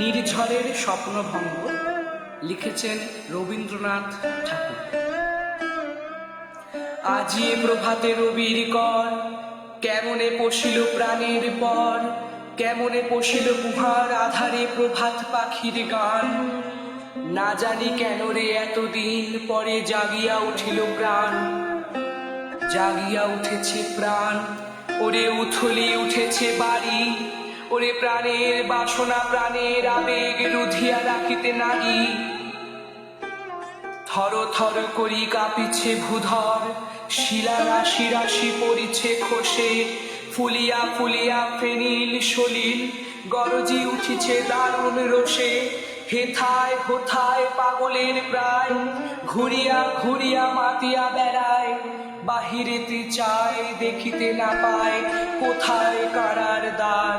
নির্ঝরের স্বপ্নভঙ্গ লিখেছেন রবীন্দ্রনাথ ঠাকুর। আজি এ প্রভাতে রবির কর, কেমনে পশিল প্রাণের পর, কেমনে পশিল গুহার আধারে প্রভাত পাখির গান। না জানি কেন রে এতদিন পরে জাগিয়া উঠিল প্রাণ, জাগিয়া উঠেছে প্রাণ, ওরে উথলি উঠেছে বাড়ি ওরে প্রাণের বাসনা, প্রাণের আবেগ রুধিয়া রাখিতে নারী থর থর করি কাঁপিছে ভূধর, শিলা রাশি রাশি পড়িছে খসে। ফুলিয়া ফুলিয়া ফেনিল সলিল, গরজি উঠিছে দারুণ রোষে। হেথায় হোথায় পাগলের প্রায়, ঘুরিয়া ঘুরিয়া মাতিয়া বেড়ায়। বাহিরেতে চায় দেখিতে না পায়, কোথায় কারার দ্বার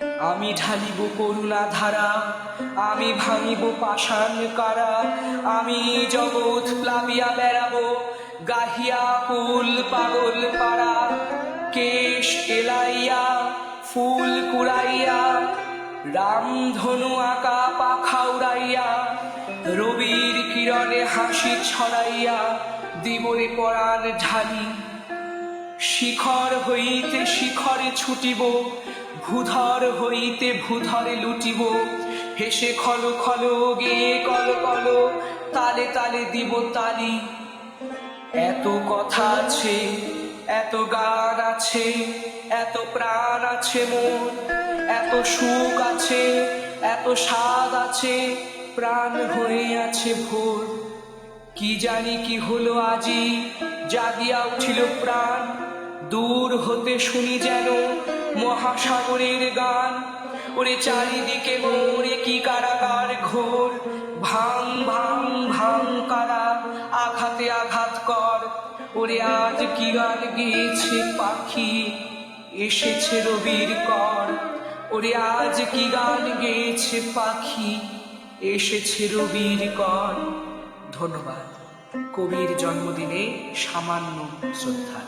আমি ঢালিব করুণা ধারা, আমি ভাঙিব পাষাণ কারা, আমি জগৎ প্লাবিয়া বেড়াবো, গাহিয়া কুল পাগল পাড়া, কেশ এলাইয়া, ফুল কুড়াইয়া রামধনু আঁকা পাখা উড়াইয়া, রবির কিরণে হাসি ছড়াইয়া, দিবরে পরাণ ঢালি, শিখর হইতে শিখরে ছুটিব ভূধর হইতে ভূধরে লুটিব। হেসে খল খল গে কল কল, তালে তালে দিব তালি। এত কথা আছে, এত গান আছে, এত প্রাণ আছে মোর এত সুখ আছে, এত স্বাদ আছে, প্রাণ হয়ে আছে ভোর। কি জানি কি হলো আজি, জাগিয়া উঠিল প্রাণ। দূর হতে শুনি যেন মহাসাগরের গান, ওরে চারিদিকে মোরে কি কারাগার ঘোর? ভাং ভাং ভাং কারা, আঘাতে আঘাত কর। ওরে আজ কি গান গেয়েছে পাখি, এসেছে রবির কর। ওরে আজ কি গান গেয়েছে পাখি, এসেছে রবির কর। ধন্যবাদ। কবির জন্মদিনে সামান্য শ্রদ্ধা।